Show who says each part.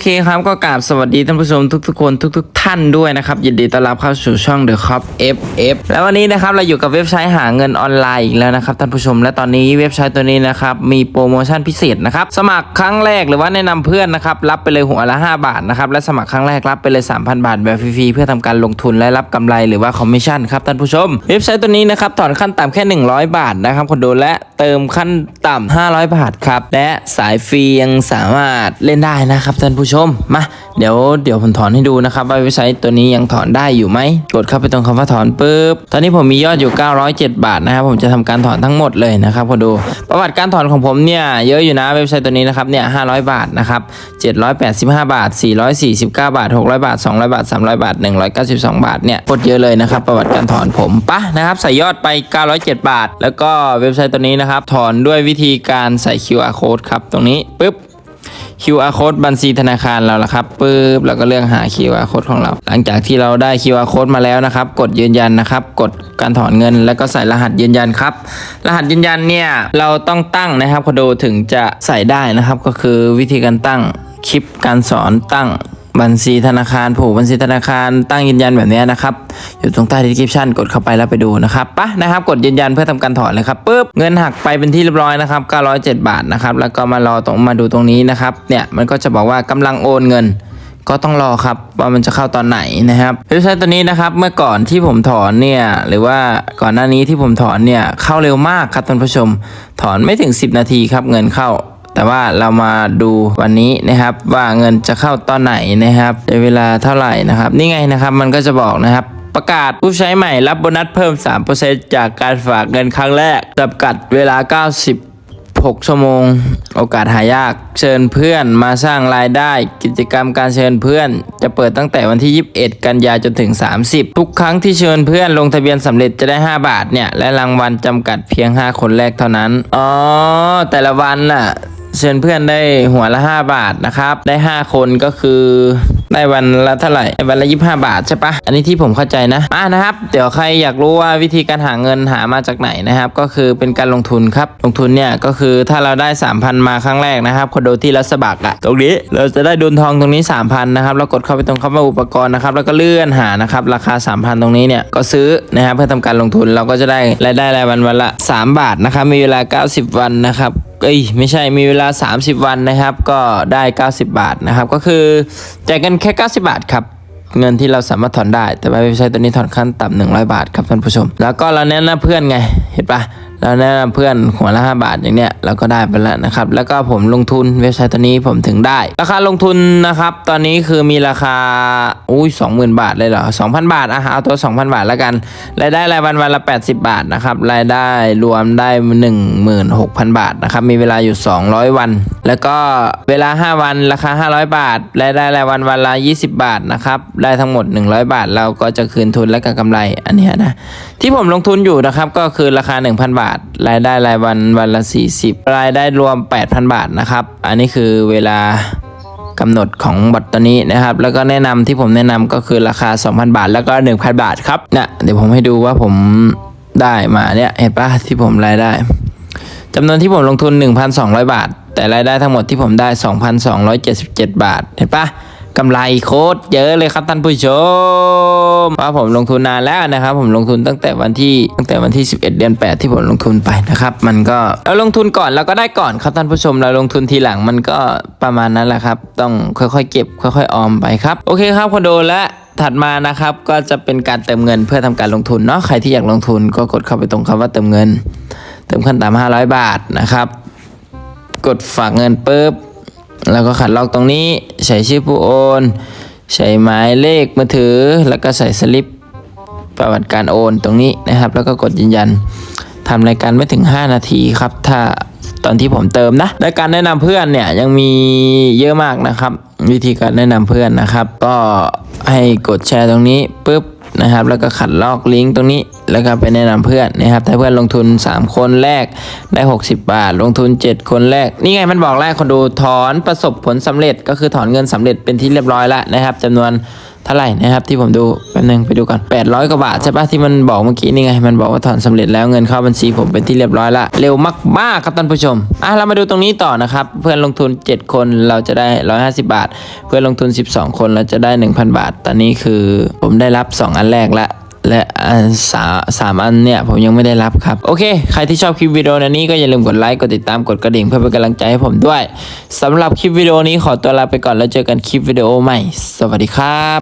Speaker 1: เคครับก็กราบสวัสดีท่านผู้ชมทุกๆคนทุก ๆ ท่านด้วยนะครับยินดีต้อนรับเข้าสู่ช่อง The Cop FF แล้ววันนี้นะครับเราอยู่กับเว็บไซต์หาเงินออนไลน์อีกแล้วนะครับท่านผู้ชมและตอนนี้เว็บไซต์ตัวนี้นะครับมีโปรโมชั่นพิเศษนะครับสมัครครั้งแรกหรือว่าแนะนำเพื่อนนะครับรับไปเลยหัวละ 5 บาทนะครับและสมัครครั้งแรกรับไปเลย 3,000 บาทแบบฟรีๆเพื่อทำการลงทุนและรับกำไรหรือว่าคอมมิชชั่นครับท่านผู้ชม เว็บไซต์ตัวนี้นะครับถอนขั้นต่ำแค่ 100 บาทนะครับคนดูและ เติมขั้นต่ำ500 บาทครับ และสายฟรียังสามารถเล่นได้นะครับท่านผู้ชมมาเดี๋ยวเดี๋ยวผมถอนให้ดูนะครับว่าเว็บไซต์ตัวนี้ยังถอนได้อยู่ไหมกดเข้าไปตรงคำว่าถอนปุ๊บตอนนี้ผมมียอดอยู่ 907 บาทนะครับผมจะทำการถอนทั้งหมดเลยนะครับคนดูประวัติการถอนของผมเนี่ยเยอะอยู่นะเว็บไซต์ตัวนี้นะครับเนี่ย500 บาทนะครับ785 บาท 449 บาท 600 บาท 200 บาท 300 บาท 192 บาทเนี่ยโคตรเยอะเลยนะครับประวัติการถอนผมปะนะครับใส่ยอดไป 907 บาท แล้วก็เว็บไซต์ตัวนี้นะครับถอนด้วยวิธีการใส่ QR code ครับ ตรงนี้ปุ๊บ QR code บัญชีธนาคารเราละครับปึ๊บเราก็เลือกหา QR code ของเรา หลังจากที่เราได้ QR code มาแล้วนะครับ กดยืนยันนะครับ กดการถอนเงิน แล้วก็ใส่รหัสยืนยันครับ รหัสยืนยันเนี่ยเราต้องตั้งนะครับคอนโดถึงจะใส่ได้นะครับ ก็คือวิธีการตั้งคลิปการสอนตั้ง บัญชีธนาคารผูกบัญชีธนาคารตั้งยืนยันแบบนี้นะครับ อยู่ตรงใต้ description กดเข้าไปแล้วไปดูนะครับปะนะครับ กดยืนยันเพื่อทำการถอนเลยครับปุ๊บเงินหักไปเป็นที่เรียบร้อยนะครับ907 บาทนะครับแล้วก็มารอตรงมาดูตรงนี้นะครับเนี่ยมันก็จะบอกว่ากำลังโอนเงินก็ต้องรอครับว่ามันจะเข้าตอนไหนนะครับเว็บไซต์ตัวนี้นะครับเมื่อก่อนที่ผมถอนเนี่ยหรือว่าก่อนหน้านี้ที่ผมถอนเนี่ยเข้าเร็วมากครับท่านผู้ชม ถอนไม่ถึง 10 นาทีครับเงินเข้า แต่ว่าเรามาดูวันนี้นะครับว่าเงินจะเข้าตอนไหนนะครับในเวลาเท่าไหร่นะครับ นี่ไงนะครับมันก็จะบอกนะครับประกาศผู้ใช้ใหม่รับโบนัสเพิ่ม 3%จากการฝากเงินครั้งแรกจำกัดเวลา 90 6 ชั่วโมง โอกาสหายาก เชิญเพื่อนมาสร้างรายได้ กิจกรรมการเชิญเพื่อน จะเปิดตั้งแต่วันที่ 21 กันยาจนถึง 30 ทุกครั้งที่เชิญเพื่อนลงทะเบียนสำเร็จจะได้ 5 บาทเนี่ย และรางวัลจำกัดเพียง 5 คนแรกเท่านั้น อ๋อ แต่ละวันน่ะ เชิญเพื่อนได้หัวละ 5 บาทนะครับได้ 5 คนก็คือได้วันละเท่าไหร่วันละ 25 บาทใช่ปะอันนี้ที่ผมเข้าใจนะอ่านะครับ เดี๋ยวใครอยากรู้ว่าวิธีการหาเงินหามาจากไหนนะครับ ก็คือเป็นการลงทุนครับ ลงทุนเนี่ยก็คือถ้าเราได้ 3,000 มาครั้งแรกนะครับคอนโดที่รัสบักอะตรงนี้เราจะได้ดุลทองตรงนี้ 3,000นะครับเรากดเข้าไปตรงคำว่าอุปกรณ์นะครับแล้วก็เลื่อนหานะครับราคา 3,000 ตรงนี้เนี่ยก็ซื้อนะครับเพื่อทำการลงทุนเราก็จะได้รายได้รายวันวันละ 3 บาทนะครับมีเวลา 90 วันนะครับ เอ้ยไม่ใช่มีเวลา 30 วันนะครับ ก็ได้ 90 บาทนะครับ ก็คือแจกกันแค่ 90 บาทครับเงินที่เราสามารถถอนได้ แต่ว่าเว็บไซต์ตัวนี้ถอนขั้นต่ำหนึ่งร้อยบาทครับท่านผู้ชม แล้วก็เราแนะนำเพื่อนไง เห็นปะ เราแนะนำเพื่อนหัวละ5บาทอย่างเนี้ยเราก็ได้ไปแล้วนะครับ แล้วก็ผมลงทุนเว็บไซต์ตัวนี้ผมถึงได้ ราคาลงทุนนะครับ ตอนนี้คือมีราคาอุ้ย20,000บาทเลยเหรอ2,000บาทอะเอาตัว2,000บาทแล้วกันรายได้รายวันวันละ80บาทนะครับรายได้รวมได้16,000บาทนะครับมีเวลาอยู่200วัน แล้วก็เวลา5วันราคา500บาทรายได้รายวันวันละ20บาทนะครับได้ทั้งหมด100บาท เราก็จะคืนทุนและก็กำไรอันเนี้ยนะที่ผมลงทุนอยู่นะครับก็คือราคา1,000บาทรายได้รายวันวันละ 40 รายได้รวม 8,000 บาทนะครับ อันนี้คือเวลากำหนดของบอทตัวนี้นะครับ แล้วก็แนะนำที่ผมแนะนำก็คือราคา 2,000 บาท แล้วก็ 1,000 บาทครับเนี่ยเดี๋ยวผมให้ดูว่าผมได้มาเนี่ยเห็นปะที่ผมรายได้จำนวนที่ผมลงทุน 1,200 บาท แต่รายได้ทั้งหมดที่ผมได้ 2,277 บาท เห็นปะ กำไรโคตรเยอะเลยครับท่านผู้ชมเพราะผมลงทุนนานแล้วนะครับ ผมลงทุนตั้งแต่วันที่ตั้งแต่วันที่ 11 เดือน 8 ที่ผมลงทุนไปนะครับมันก็เราลงทุนก่อนเราก็ได้ก่อนครับท่านผู้ชมเราลงทุนทีหลังมันก็ประมาณนั้นแหละครับ ต้องค่อยๆ เก็บ ค่อยๆออมไปครับ โอเคครับคอนโดและถัดมานะครับก็จะเป็นการเติมเงินเพื่อทำการลงทุนเนาะใครที่อยากลงทุนก็กดเข้าไปตรงคำว่าเติมเงิน เติมขั้นต่ำ500 บาทนะครับ กดฝากเงินปุ๊บ แล้วก็ขัดล็อกตรงนี้ใส่ชื่อผู้โอน ใส่หมายเลขมือถือ แล้วก็ใส่สลิปประวัติการโอนตรงนี้นะครับ แล้วก็กดยืนยันทำรายการไม่ถึง 5 นาทีครับ ถ้าตอนที่ผมเติมนะและการแนะนำเพื่อนเนี่ยยังมีเยอะมากนะครับ วิธีการแนะนำเพื่อนนะครับ ก็ให้กดแชร์ตรงนี้ปุ๊บ นะครับ แล้วก็ขัดลอกลิงก์ตรงนี้ แล้วก็ไปแนะนำเพื่อนนะครับ ถ้าเพื่อนลงทุน 3 คนแรกได้ 60 บาท ลงทุน 7 คนแรก นี่ไงมันบอกแรกคนดูถอนประสบผลสำเร็จก็คือถอนเงินสำเร็จเป็นที่เรียบร้อยแล้วนะครับจำนวน เท่าไหร่นะครับที่ผมดูแป๊บนึงไปดูก่อน 800 กว่าบาทใช่ปะที่มันบอกเมื่อกี้นี่ไง มันบอกว่าถอนสำเร็จแล้วเงินเข้าบัญชีผมเป็นที่เรียบร้อยละเร็วมากๆครับท่านผู้ชมอะเรามาดูตรงนี้ต่อนะครับ เพื่อนลงทุน 7 คนเราจะได้ 150 บาท เพื่อนลงทุน 12 คนเราจะได้ 1,000 บาท ตอนนี้คือผมได้รับ 2 อันแรกละและอันสาสามอันเนี่ย ผมยังไม่ได้รับครับ โอเค ใครที่ชอบคลิปวิดีโอนี้ก็อย่าลืมกดไลค์ กดติดตามกดกระดิ่งเพื่อเป็นกำลังใจให้ผมด้วยสำหรับคลิปวิดีโอนี้ขอตัวลาไปก่อนแล้วเจอกันคลิปวิดีโอใหม่ สวัสดีครับ